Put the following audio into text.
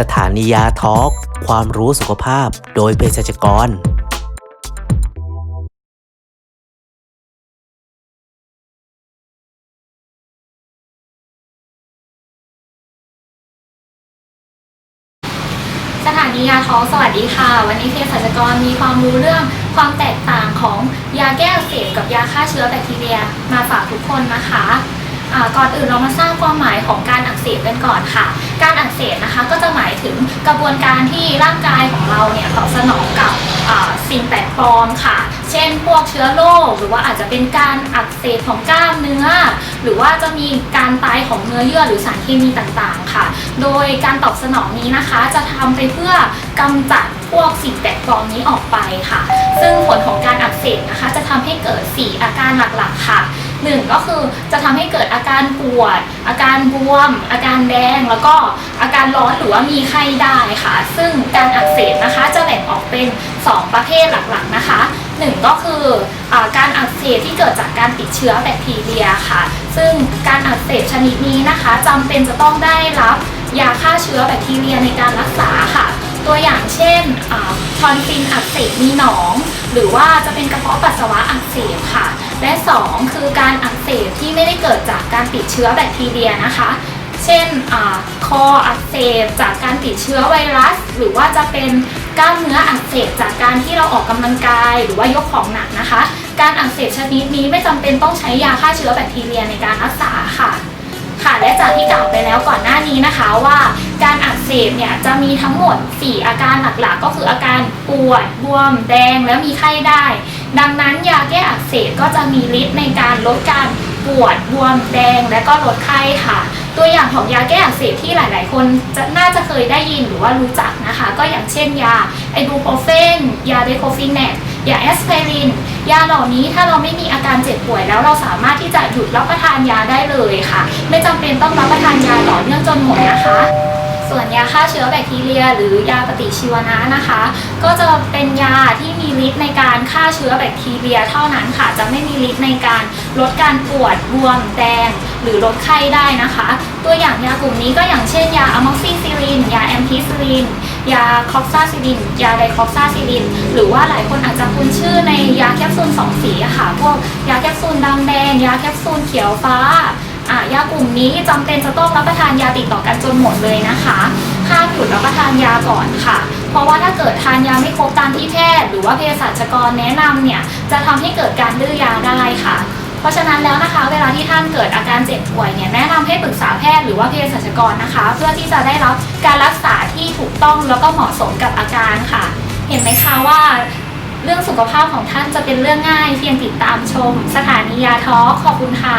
สถานียาทอล์กความรู้สุขภาพโดยเภสัชกร สถานียาท้องสวัสดีค่ะ วันนี้เภสัชกรมีความรู้เรื่องความแตกต่างของยาแก้อักเสบกับยาฆ่าเชื้อแบคทีเรียมาฝากทุกคนนะคะอ่าก่อนอื่นเรามาสร้างความหมายของการอักเสบกันก่อนค่ะ รอักเสบนะคะ ก็จะหมายถึงกระบวนการที่ร่างกายของเราเนี่ยตอบสนองกับสิ่งแปลกปลอมค่ะ เช่น พวกเชื้อโรคหรือว่าอาจจะเป็นการอักเสบของกล้ามเนื้อ หรือว่าจะมีการตายของเนื้อเยื่อหรือสารเคมีต่างๆค่ะ โดยการตอบสนองนี้นะคะ จะทำไปเพื่อกำจัดพวกสิ่งแปลกปลอมนี้ออกไปค่ะ ซึ่งผลของการอักเสบนะคะ จะทำให้เกิด 4 อาการหลักๆค่ะ หนึ่งก็คือจะทำให้เกิดอาการปวด อาการบวม อาการแดง แล้วก็อาการร้อนหรือว่ามีไข้ได้ค่ะ ซึ่งการอักเสบนะคะจะแบ่งออกเป็น 2 ประเภทหลักๆนะคะหนึ่งก็คืออาการอักเสบที่เกิดจากการติดเชื้อแบคทีเรียค่ะ ซึ่งการอักเสบชนิดนี้นะคะจำเป็นจะต้องได้รับยาฆ่าเชื้อแบคทีเรียในการรักษาค่ะ ตัวอย่างเช่นทอนซินอักเสบมีหนอง หรือว่าจะเป็นกระเพาะปัสสาวะอักเสบค่ะ และ 2 คือการอักเสบที่ไม่ได้เกิดจากการติดเชื้อแบคทีเรียนะคะ เช่นอคออักเสบจากการติดเชื้อไวรัส หรือว่าจะเป็นกล้ามเนื้ออักเสบจากการที่เราออกกำลังกาย หรือว่ายกของหนักนะคะ การอักเสบชนิดนี้ไม่จำเป็นต้องใช้ยาฆ่าเชื้อแบคทีเรียในการรักษาค่ะค่ะและจากที่กล่าวไปแล้วก่อนหน้านี้นะคะว่าการอักเสบเนี่ยจะมีทั้งหมด 4 อาการหลักๆ ก็คืออาการปวดบวมแดงและมีไข้ได้ ดังนั้นยาแก้อักเสบก็จะมีฤทธิ์ในการลดการปวดบวมแดงและก็ลดไข้ค่ะ ตัวอย่างของยาแก้อักเสบที่หลาย ๆ คนจะน่าจะเคยได้ยินหรือว่ารู้จักนะคะ ก็อย่างเช่นยาไอบูโปรเฟนยาเดโคฟินแนกยาแอสไพรินยาเหล่านี้ถ้าเราไม่มีอาการเจ็บป่วยแล้วเราสามารถที่จะหยุดรับประทานยาได้เลยค่ะ ไม่จำเป็นต้องรับประทานยาต่อเนื่องจนหมดนะคะ ส่วนยาฆ่าเชื้อแบคทีเรีย หรือยาปฏิชีวนะนะคะ ก็จะเป็นยาที่มีฤทธิ์ในการฆ่าเชื้อแบคทีเรีย เท่านั้นค่ะ จะไม่มีฤทธิ์ในการลดการปวดบวมแดงหรือลดไข้ได้นะคะ ตัวอย่างยากลุ่มนี้ก็อย่างเช่นยาอะม็อกซิซิลิน ยาแอมพิซิลิน ยาคอกซาซิลิน ยาไดคอกซาซิลิน หรือว่าหลายคนอาจจะคุ้นชื่อในยาแคปซูลสองสีค่ะ พวกยาแคปซูลดำแดง ยาแคปซูลเขียวฟ้า อะยากลุ่มนี้จำเป็นจะต้องรับประทานยาติดต่อกันจนหมดเลยนะคะห้ามหยุดรับประทานยาก่อนค่ะ เพราะว่าถ้าเกิดทานยาไม่ครบตามที่แพทย์ หรือว่าเภสัชกรแนะนำเนี่ยจะทำให้เกิดการดื้อยาได้ค่ะ เพราะฉะนั้นแล้วนะคะ เวลาที่ท่านเกิดอาการเจ็บป่วยเนี่ยแนะนำให้ปรึกษาแพทย์หรือว่าเภสัชกรนะคะ เพื่อที่จะได้รับการรักษาที่ถูกต้องแล้วก็เหมาะสมกับอาการค่ะ เห็นไหมคะว่าเรื่องสุขภาพของท่านจะเป็นเรื่องง่ายเพียงติดตามชม สถานียาท้อขอบคุณค่ะ